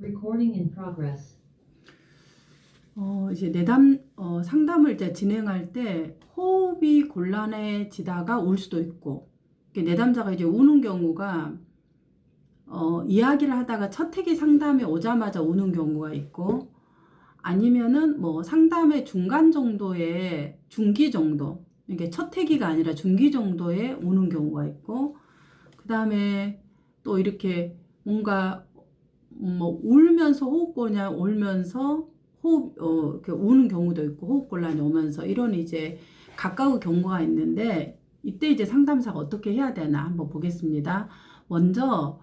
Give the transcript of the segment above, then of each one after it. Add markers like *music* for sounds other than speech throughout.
Recording in progress. 어, 이제 내담, 어, 상담을 이제 진행할 때 호흡이 곤란해지다가 울 수도 있고, 내담자가 이제 우는 경우가, 어, 이야기를 하다가 첫 회기 상담에 오자마자 우는 경우가 있고, 아니면은 뭐 상담의 중간 정도의 중기 정도, 이게 첫 회기가 아니라 중기 정도에 우는 경우가 있고, 그 다음에 또 이렇게 뭔가 뭐 울면서 호흡곤이 울면서 호흡 어 이렇게 우는 경우도 있고 호흡 곤란이 오면서 이런 이제 각각의 경우가 있는데 이때 이제 상담사가 어떻게 해야 되나 한번 보겠습니다. 먼저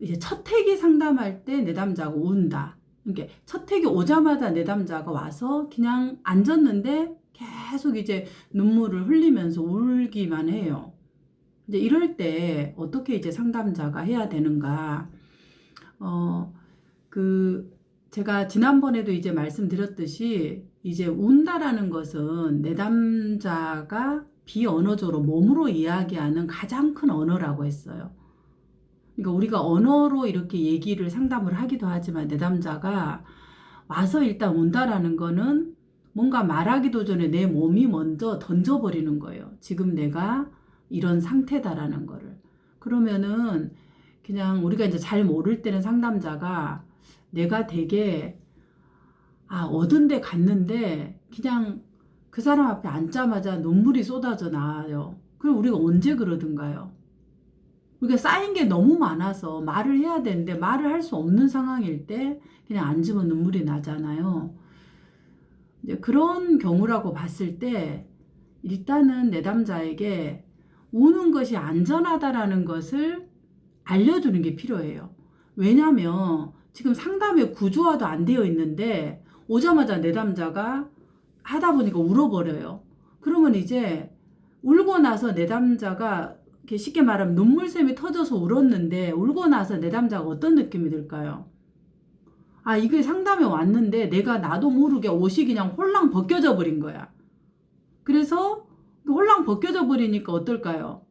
이제 첫 회기 상담할 때 내담자가 운다. 이게 첫 회기 오자마자 내담자가 와서 그냥 앉았는데 계속 이제 눈물을 흘리면서 울기만 해요. 이제 이럴 때 어떻게 이제 상담자가 해야 되는가? 어, 그, 제가 지난번에도 이제 말씀드렸듯이, 이제 운다라는 것은 내담자가 비언어적으로 몸으로 이야기하는 가장 큰 언어라고 했어요. 그러니까 우리가 언어로 이렇게 얘기를 상담을 하기도 하지만 내담자가 와서 일단 운다라는 거는 뭔가 말하기도 전에 내 몸이 먼저 던져버리는 거예요. 지금 내가 이런 상태다라는 거를. 그러면은 그냥 우리가 이제 잘 모를 때는 상담자가 내가 되게 아 얻은 데 갔는데 그냥 그 사람 앞에 앉자마자 눈물이 쏟아져 나와요. 그럼 우리가 언제 그러든가요? 우리가 쌓인 게 너무 많아서 말을 해야 되는데 말을 할 수 없는 상황일 때 그냥 앉으면 눈물이 나잖아요. 이제 그런 경우라고 봤을 때 일단은 내담자에게 우는 것이 안전하다라는 것을 알려주는 게 필요해요. 왜냐면 지금 상담의 구조화도 안 되어 있는데 오자마자 내담자가 하다 보니까 울어버려요. 그러면 이제 울고 나서 내담자가 이렇게 쉽게 말하면 눈물샘이 터져서 울었는데 울고 나서 내담자가 어떤 느낌이 들까요? 아, 이게 상담에 왔는데 내가 나도 모르게 옷이 그냥 홀랑 벗겨져 버린 거야. 그래서 홀랑 벗겨져 버리니까 어떨까요?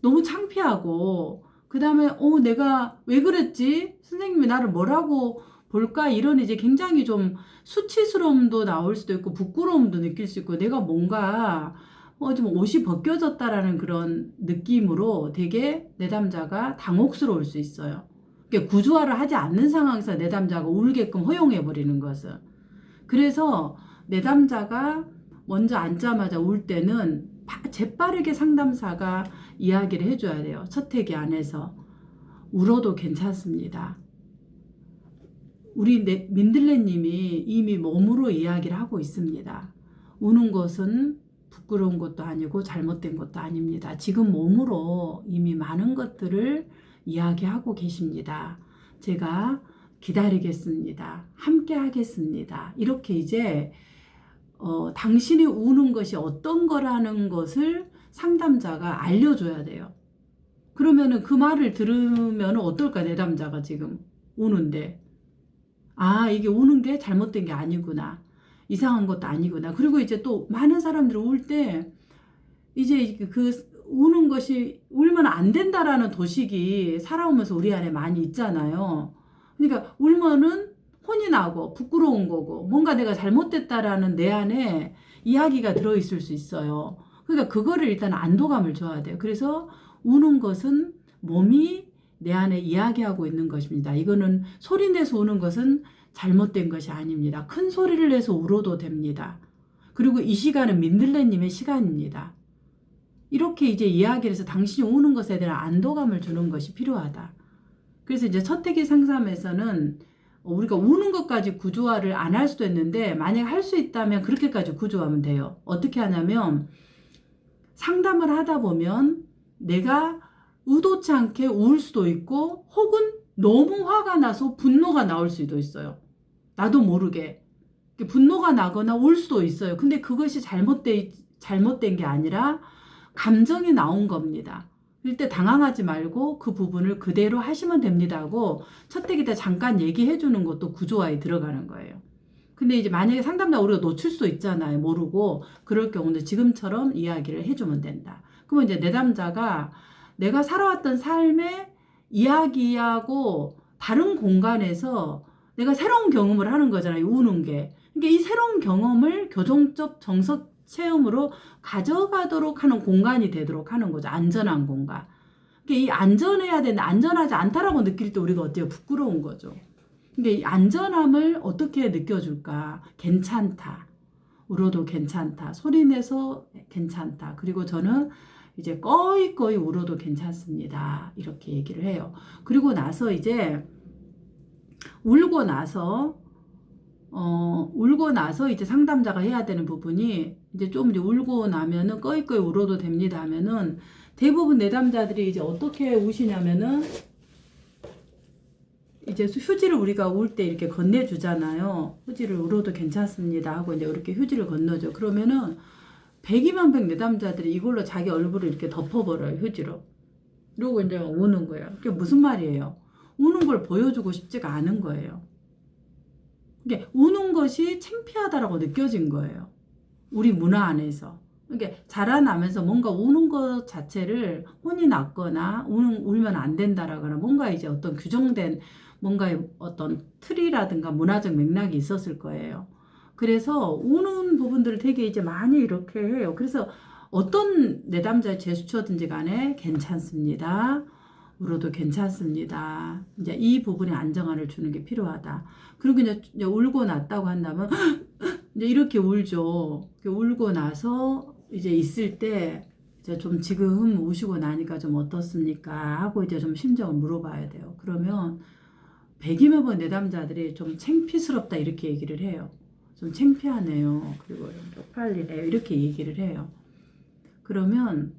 너무 창피하고 그 다음에 어 내가 왜 그랬지? 선생님이 나를 뭐라고 볼까? 이런 이제 굉장히 좀 수치스러움도 나올 수도 있고 부끄러움도 느낄 수 있고 내가 뭔가 어 좀 옷이 벗겨졌다라는 그런 느낌으로 되게 내담자가 당혹스러울 수 있어요. 그게 구조화를 하지 않는 상황에서 내담자가 울게끔 허용해 버리는 것은 그래서 내담자가 먼저 앉자마자 울 때는 재빠르게 상담사가 이야기를 해줘야 돼요. 첫 회기 안에서. 울어도 괜찮습니다. 우리 민들레님이 이미 몸으로 이야기를 하고 있습니다. 우는 것은 부끄러운 것도 아니고 잘못된 것도 아닙니다. 지금 몸으로 이미 많은 것들을 이야기하고 계십니다. 제가 기다리겠습니다. 함께 하겠습니다. 이렇게 이제 어, 당신이 우는 것이 어떤 거라는 것을 상담자가 알려줘야 돼요. 그러면은 그 말을 들으면 어떨까, 내담자가 지금 우는데. 아, 이게 우는 게 잘못된 게 아니구나. 이상한 것도 아니구나. 그리고 이제 또 많은 사람들이 울 때, 이제 그 우는 것이 울면 안 된다라는 도식이 살아오면서 우리 안에 많이 있잖아요. 그러니까 울면은 혼이 나고 부끄러운 거고 뭔가 내가 잘못됐다라는 내 안에 이야기가 들어있을 수 있어요. 그러니까 그거를 일단 안도감을 줘야 돼요. 그래서 우는 것은 몸이 내 안에 이야기하고 있는 것입니다. 이거는 소리 내서 우는 것은 잘못된 것이 아닙니다. 큰 소리를 내서 울어도 됩니다. 그리고 이 시간은 민들레님의 시간입니다. 이렇게 이제 이야기를 해서 당신이 우는 것에 대한 안도감을 주는 것이 필요하다. 그래서 이제 첫태기 상담에서는 우리가 우는 것까지 구조화를 안 할 수도 있는데 만약 할 수 있다면 그렇게까지 구조하면 돼요. 어떻게 하냐면 상담을 하다 보면 내가 의도치 않게 울 수도 있고 혹은 너무 화가 나서 분노가 나올 수도 있어요. 나도 모르게 분노가 나거나 울 수도 있어요. 근데 그것이 잘못된 잘못된 게 아니라 감정이 나온 겁니다. 일때 당황하지 말고 그 부분을 그대로 하시면 됩니다 하고 첫 회기 때 잠깐 얘기해 주는 것도 구조화에 들어가는 거예요. 근데 이제 만약에 상담자 우리가 놓칠 수도 있잖아요. 모르고 그럴 경우는 지금처럼 이야기를 해주면 된다. 그러면 이제 내담자가 내가 살아왔던 삶에 이야기하고 다른 공간에서 내가 새로운 경험을 하는 거잖아요. 우는 게. 그러니까 이 새로운 경험을 교정적 정석 체험으로 가져가도록 하는 공간이 되도록 하는 거죠. 안전한 공간. 그러니까 이 안전해야 되는데 안전하지 않다라고 느낄 때 우리가 어때요? 부끄러운 거죠. 근데 이 안전함을 어떻게 느껴줄까? 괜찮다. 울어도 괜찮다. 소리 내서 괜찮다. 그리고 저는 이제 꺼이꺼이 울어도 괜찮습니다. 이렇게 얘기를 해요. 그리고 나서 이제 울고 나서 어 울고 나서 이제 상담자가 해야 되는 부분이 이제 좀 이제 울고 나면은 꺼이꺼이 울어도 됩니다 하면은 대부분 내담자들이 이제 어떻게 우시냐면은 이제 휴지를 우리가 울 때 이렇게 건네주잖아요. 휴지를 울어도 괜찮습니다 하고 이제 이렇게 휴지를 건너죠. 그러면은 백이만 백 내담자들이 이걸로 자기 얼굴을 이렇게 덮어버려요 휴지로. 그리고 이제 우는 거예요. 그게 무슨 말이에요? 우는 걸 보여주고 싶지가 않은 거예요. 이게 우는 것이 창피하다라고 느껴진 거예요. 우리 문화 안에서. 이게 자라나면서 뭔가 우는 것 자체를 혼이 났거나 우는, 울면 안 된다라거나 뭔가 이제 어떤 규정된 뭔가의 어떤 틀이라든가 문화적 맥락이 있었을 거예요. 그래서 우는 부분들을 되게 이제 많이 이렇게 해요. 그래서 어떤 내담자의 제스처든지 간에 괜찮습니다. 울어도 괜찮습니다. 이제 이 부분에 안정감을 주는 게 필요하다. 그리고 이제, 울고 났다고 한다면 *gasps* 이제 이렇게 울죠. 울고 나서 이제 있을 때 이제 좀 지금 우시고 나니까 좀 어떻습니까? 하고 이제 좀 심정을 물어봐야 돼요. 그러면 백이면 번 내담자들이 좀 창피스럽다 이렇게 얘기를 해요. 좀 창피하네요. 그리고 좀 쪽팔리네요. 이렇게 얘기를 해요. 그러면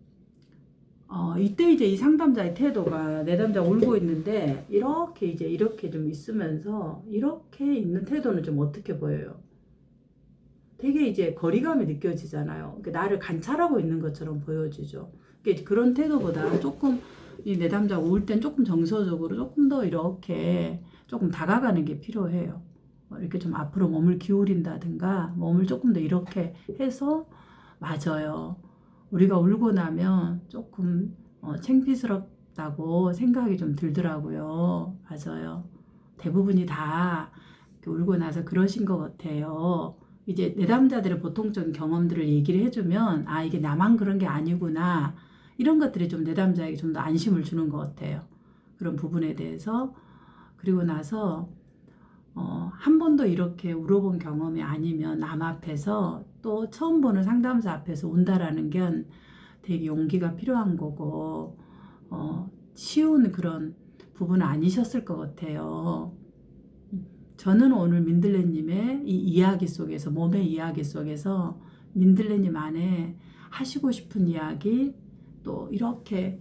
어, 이때 이제 이 상담자의 태도가 내담자 울고 있는데 이렇게 이제 이렇게 좀 있으면서 이렇게 있는 태도는 좀 어떻게 보여요? 되게 이제 거리감이 느껴지잖아요. 그러니까 나를 관찰하고 있는 것처럼 보여지죠. 그러니까 그런 태도보다 조금 이 내담자가 울 땐 조금 정서적으로 조금 더 이렇게 조금 다가가는 게 필요해요. 뭐 이렇게 좀 앞으로 몸을 기울인다든가 몸을 조금 더 이렇게 해서 맞아요. 우리가 울고 나면 조금 어, 창피스럽다고 생각이 좀 들더라고요. 맞아요. 대부분이 다 울고 나서 그러신 것 같아요. 이제 내담자들의 보통적인 경험들을 얘기를 해주면 아 이게 나만 그런 게 아니구나 이런 것들이 좀 내담자에게 좀 더 안심을 주는 것 같아요. 그런 부분에 대해서 그리고 나서 어, 한 번도 이렇게 울어본 경험이 아니면 남 앞에서 또 처음 보는 상담사 앞에서 운다라는 건 되게 용기가 필요한 거고 어, 쉬운 그런 부분은 아니셨을 것 같아요. 저는 오늘 민들레님의 이 이야기 속에서 몸의 이야기 속에서 민들레님 안에 하시고 싶은 이야기 또 이렇게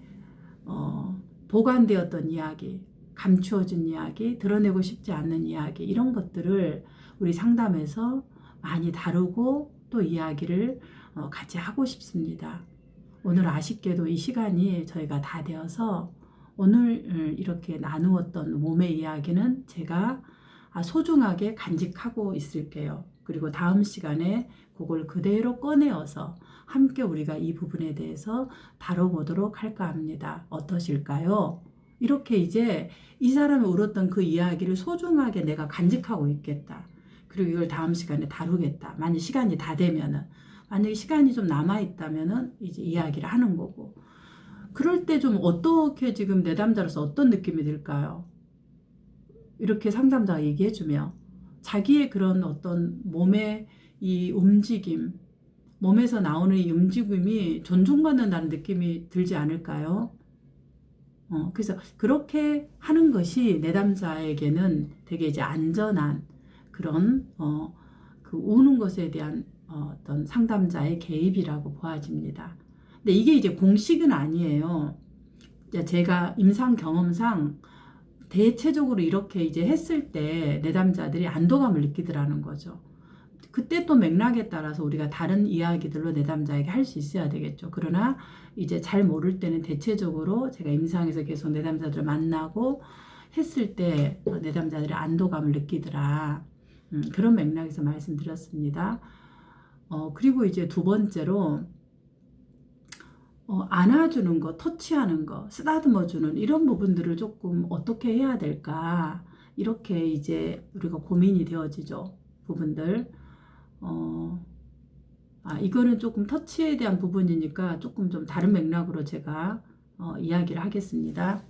어, 보관되었던 이야기 감추어진 이야기, 드러내고 싶지 않는 이야기, 이런 것들을 우리 상담에서 많이 다루고 또 이야기를 어, 같이 하고 싶습니다. 오늘 아쉽게도 이 시간이 저희가 다 되어서 오늘 음, 이렇게 나누었던 몸의 이야기는 제가 아, 소중하게 간직하고 있을게요. 그리고 다음 시간에 그걸 그대로 꺼내어서 함께 우리가 이 부분에 대해서 다뤄보도록 할까 합니다. 어떠실까요? 이렇게 이제 이 사람이 울었던 그 이야기를 소중하게 내가 간직하고 있겠다. 그리고 이걸 다음 시간에 다루겠다. 만약 시간이 다 되면은. 만약에 시간이 좀 남아 있다면은 이제 이야기를 하는 거고. 그럴 때 좀 어떻게 지금 내담자로서 어떤 느낌이 들까요? 이렇게 상담자가 얘기해 주며 자기의 그런 어떤 몸의 이 움직임, 몸에서 나오는 이 움직임이 존중받는다는 느낌이 들지 않을까요? 어, 그래서 그렇게 하는 것이 내담자에게는 되게 이제 안전한 그런 어, 그 우는 것에 대한 어, 어떤 상담자의 개입이라고 보아집니다. 근데 이게 이제 공식은 아니에요. 제가 임상 경험상 대체적으로 이렇게 이제 했을 때 내담자들이 안도감을 느끼더라는 거죠. 그때 또 맥락에 따라서 우리가 다른 이야기들로 내담자에게 할 수 있어야 되겠죠. 그러나 이제 잘 모를 때는 대체적으로 제가 임상에서 계속 내담자들을 만나고 했을 때 내담자들이 안도감을 느끼더라. 음, 그런 맥락에서 말씀드렸습니다. 어, 그리고 이제 두 번째로 어, 안아주는 거, 터치하는 거, 쓰다듬어 주는 이런 부분들을 조금 어떻게 해야 될까 이렇게 이제 우리가 고민이 되어지죠 부분들. 어, 아 이거는 조금 터치에 대한 부분이니까 조금 좀 다른 맥락으로 제가 어, 이야기를 하겠습니다.